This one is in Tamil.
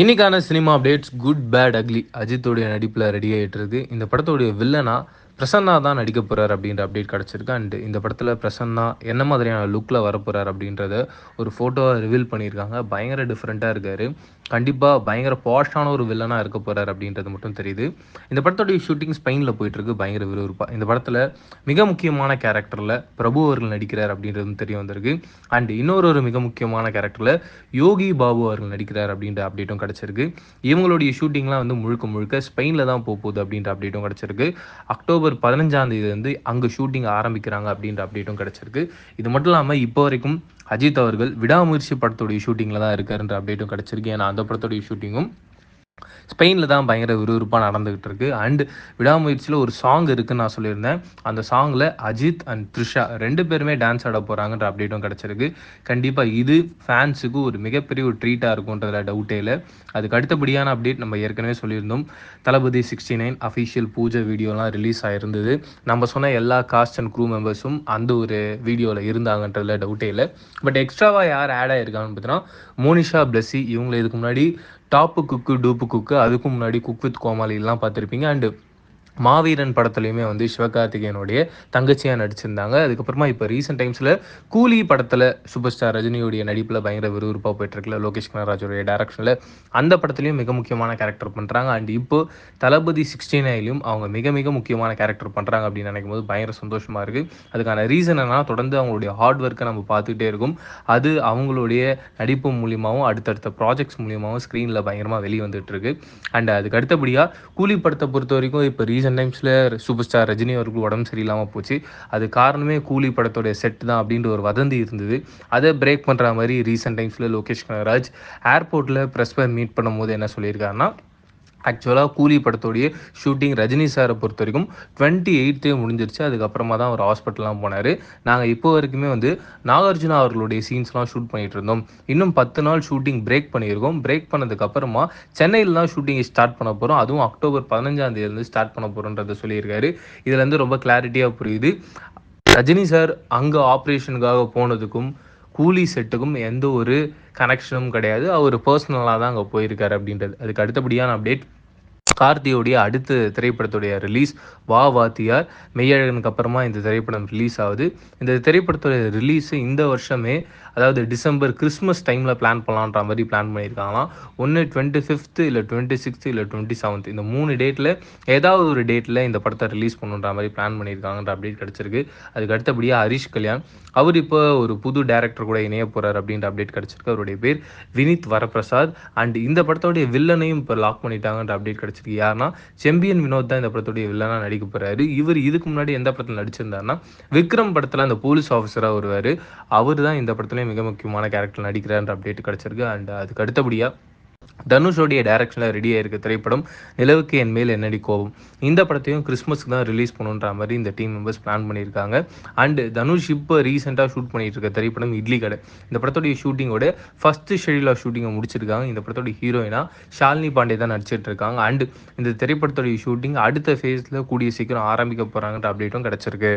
இன்னைக்கான cinema updates good bad ugly அஜித்தோடைய நடிப்பில் ரெடி ஆகிட்டு இருக்கு. இந்த படத்தோடைய வில்லனா பிரசன்னா தான் நடிக்க போகிறார் அப்படின்ற அப்டேட் கிடச்சிருக்கு. அண்ட் இந்த படத்தில் பிரசன்னா என்ன மாதிரியான லுக்கில் வரப்போகிறார் அப்படின்றத ஒரு ஃபோட்டோவை ரிவீல் பண்ணியிருக்காங்க. பயங்கர டிஃப்ரெண்ட்டாக இருக்கார். கண்டிப்பாக பயங்கர பாஷான ஒரு வில்லனாக இருக்க போகிறார் அப்படின்றது மட்டும் தெரியுது. இந்த படத்தோடைய ஷூட்டிங் ஸ்பெயினில் போயிட்டுருக்கு. பயங்கர விறுவிறுப்பாக இந்த படத்தில் மிக முக்கியமான கேரக்டரில் பிரபு அவர்கள் நடிக்கிறார் அப்படின்றதும் தெரிய வந்திருக்கு. அண்ட் இன்னொரு ஒரு மிக முக்கியமான கேரக்டரில் யோகி பாபு அவர்கள் நடிக்கிறார் அப்படின்ற அப்டேட்டும் கிடச்சிருக்கு. இவங்களுடைய ஷூட்டிங்லாம் வந்து முழுக்க முழுக்க ஸ்பெயினில் தான் போகுது அப்படின்ற அப்டேட்டும் கிடச்சிருக்கு. அக்டோபர் பதினஞ்சாம் தேதி வந்து அங்கே ஷூட்டிங் ஆரம்பிக்கிறாங்க அப்படின்ற அப்டேட்டும் கிடச்சிருக்கு. இது மட்டும் இல்லாமல் இப்போ வரைக்கும் அஜித் அவர்கள் விடாமுயற்சி படத்துடைய ஷூட்டிங்கில் தான் இருக்காருன்ற அப்டேட்டும் கிடச்சிருக்கு. ஏன்னா அந்த படத்துடைய ஷூட்டிங்கும் ஸ்பெயினில் தான் பயங்கர விறுவிறுப்பாக நடந்துக்கிட்டு இருக்குது அண்ட் விடாமுயற்சியில் ஒரு சாங் இருக்குன்னு நான் சொல்லியிருந்தேன். அந்த சாங்கில் அஜித் அண்ட் த்ரிஷா ரெண்டு பேருமே டான்ஸ் ஆட போகிறாங்கன்ற அப்டேட்டும் கிடச்சிருக்கு. கண்டிப்பாக இது ஃபேன்ஸுக்கு ஒரு மிகப்பெரிய ஒரு ட்ரீட்டாக இருக்கும்ன்றதுல டவுட்டே இல்லை. அதுக்கு அடுத்தபடியான அப்டேட் நம்ம ஏற்கனவே சொல்லியிருந்தோம். தளபதி சிக்ஸ்டி நைன் அஃபிஷியல் பூஜை வீடியோலாம் ரிலீஸ் ஆகிருந்தது நம்ம சொன்ன எல்லா காஸ்ட் அண்ட் க்ரூ மெம்பர்ஸும் அந்த ஒரு வீடியோவில் இருந்தாங்கன்றதுல டவுட்டே இல்லை. பட் எக்ஸ்ட்ராவாக யார் ஆட் ஆகிருக்காங்கன்னு பார்த்தீங்கன்னா மோனிஷா பிளஸ்ஸி இவங்களை இதுக்கு முன்னாடி டாப்பு குக்கு டூப்பு குக்கு அதுக்கும் முன்னாடி குக் வித் கோமாளிலாம் பார்த்துருப்பீங்க. அண்டு மாவீரன் படத்துலையுமே வந்து சிவகார்த்திகேயனுடைய தங்கச்சியாக நடிச்சிருந்தாங்க. அதுக்கப்புறமா இப்போ ரீசெண்ட் டைம்ஸில் கூலி படத்தில் சூப்பர் ஸ்டார் ரஜினியுடைய நடிப்பில் பயங்கர விறுவிறுப்பாக போயிட்டுருக்குல லோகேஷ் கனராஜோடைய டேரக்ஷனில் அந்த படத்துலையும் மிக முக்கியமான கேரக்டர் பண்ணுறாங்க அண்ட் இப்போ தளபதி சிக்ஸ்டி நைன்லையும் அவங்க மிக மிக முக்கியமான கேரக்டர் பண்ணுறாங்க அப்படின்னு நினைக்கும் போது பயங்கர சந்தோஷமாக இருக்குது அதுக்கான ரீசன் என்னன்னா தொடர்ந்து அவங்களுடைய ஹார்ட் ஒர்க்கை நம்ம பார்த்துக்கிட்டே இருக்கும். அது அவங்களுடைய நடிப்பு மூலியமாகவும் அடுத்தடுத்த ப்ராஜெக்ட்ஸ் மூலியமாகவும் ஸ்க்ரீனில் பயங்கரமாக வெளியே வந்துட்டுருக்கு அண்ட் அதுக்கு அடுத்தபடியாக கூலி படத்தை பொறுத்த வரைக்கும் இப்போ ரீசன் டைம்ஸில் சூப்பர் ஸ்டார் ரஜினி அவருக்கு உடம்பு சரியில்லாமல் போச்சு. அது காரணமே கூலி படத்தோடைய செட் தான் அப்படின்ற ஒரு வதந்தி இருந்தது. அதை பிரேக் பண்ணுற மாதிரி ரீசெண்ட் டைம்ஸில் லோகேஷ் கனகராஜ் ஏர்போர்ட்டில் ப்ரெஸ் மீட் பண்ணும்போது என்ன சொல்லியிருக்காருன்னா ஆக்சுவலாக கூலி படத்தோடைய ஷூட்டிங் ரஜினி சாரை பொறுத்த வரைக்கும் டுவெண்ட்டி எயித்தே முடிஞ்சிருச்சு. அதுக்கப்புறமா தான் அவர் ஹாஸ்பிட்டல்லாம் போனார். நாங்கள் இப்போ வரைக்குமே வந்து நாகார்ஜுனா அவர்களுடைய சீன்ஸ்லாம் ஷூட் பண்ணிட்டு இருந்தோம். இன்னும் பத்து நாள் ஷூட்டிங் பிரேக் பண்ணியிருக்கோம். பிரேக் பண்ணதுக்கப்புறமா சென்னையில் தான் ஷூட்டிங் ஸ்டார்ட் பண்ண போகிறோம் அதுவும் அக்டோபர் பதினஞ்சாம் தேதியிலேருந்து ஸ்டார்ட் பண்ண போகிறோன்றத சொல்லியிருக்காரு. இதுலேருந்து ரொம்ப கிளாரிட்டியாக புரியுது. ரஜினி சார் அங்கே ஆப்ரேஷனுக்காக போனதுக்கும் கூலி செட்டுக்கும் எந்த ஒரு கனெக்ஷனும் கிடையாது. அவர் பர்சனலாக தான் அங்கே போயிருக்காரு அப்படின்றது. அதுக்கு அடுத்தபடியான அப்டேட் கார்த்தியோடைய அடுத்த திரைப்படத்துடைய ரிலீஸ் வா வாத்தியார் மெய்யழகனுக்கு அப்புறமா இந்த திரைப்படம் ரிலீஸ் ஆகுது. இந்த திரைப்படத்துடைய ரிலீஸு இந்த வருஷமே அதாவது டிசம்பர் கிறிஸ்மஸ் டைமில் பிளான் பண்ணலான்ற மாதிரி பிளான் பண்ணியிருக்காங்களாம். ஒன்று டுவெண்ட்டி ஃபிஃப்த்து இல்லை டுவெண்ட்டி சிக்ஸ்த்து இல்லை டுவெண்ட்டி செவன்த் இந்த மூணு டேட்டில் ஏதாவது ஒரு டேட்டில் இந்த படத்தை ரிலீஸ் பண்ணுன்ற மாதிரி பிளான் பண்ணியிருக்காங்கன்ற அப்டேட் கிடச்சிருக்கு. அதுக்கு அடுத்தபடியாக ஹரிஷ் கல்யாண் அவர் இப்போ ஒரு புது டேரக்டர் கூட இணைய போகிறார் அப்படின்ற அப்டேட் கிடச்சிருக்கு. அவருடைய பேர் வினித் வரப்பிரசாத். அண்ட் இந்த படத்தோடைய வில்லனையும் இப்போ லாக் பண்ணிட்டாங்கன்ற அப்டேட் கிடச்சிருக்கு. யாருன்னா செம்பியன் வினோத் தான் இந்த படத்துடைய வில்லனாக நடிக்க போகிறாரு இவர் இதுக்கு முன்னாடி எந்த படத்தில் நடிச்சிருந்தாருன்னா விக்ரம் படத்தில் அந்த போலீஸ் ஆஃபீஸராக வருவார். அவர் தான் இந்த படத்துலேயும் மிக முக்கியமான கேரக்டர் நடிக்கிறார் அப்டேட் கிடச்சிருக்கு. அண்ட் அதுக்கு அடுத்தபடியாக தனுஷோடைய டைரக்ஷனில் ரெடி ஆயிருக்க திரைப்படம் நிலவுக்கு என் மேல் என்னடி கோபம்? இந்த படத்தையும் கிறிஸ்மஸ்க்கு தான் ரிலீஸ் பண்ணுன்ற மாதிரி இந்த டீம் மெம்பர்ஸ் பிளான் பண்ணியிருக்காங்க. அண்டு தனுஷ் இப்போ ரீசெண்டாக ஷூட் பண்ணிட்டு இருக்க திரைப்படம் இட்லி கடை. இந்த படத்துடைய ஷூட்டிங்கோட ஃபர்ஸ்ட் ஷெடியூல் ஆஃப் ஷூட்டிங்கை முடிச்சிருக்காங்க. இந்த படத்தோட ஹீரோயினா ஷாலினி பாண்டே தான் நடிச்சிட்டு இருக்காங்க. அண்டு இந்த திரைப்படத்துடைய ஷூட்டிங் அடுத்த ஃபேஸில் கூடிய சீக்கிரம் ஆரம்பிக்க போகிறாங்கன்ற அப்டேட்டும் கிடச்சிருக்கு.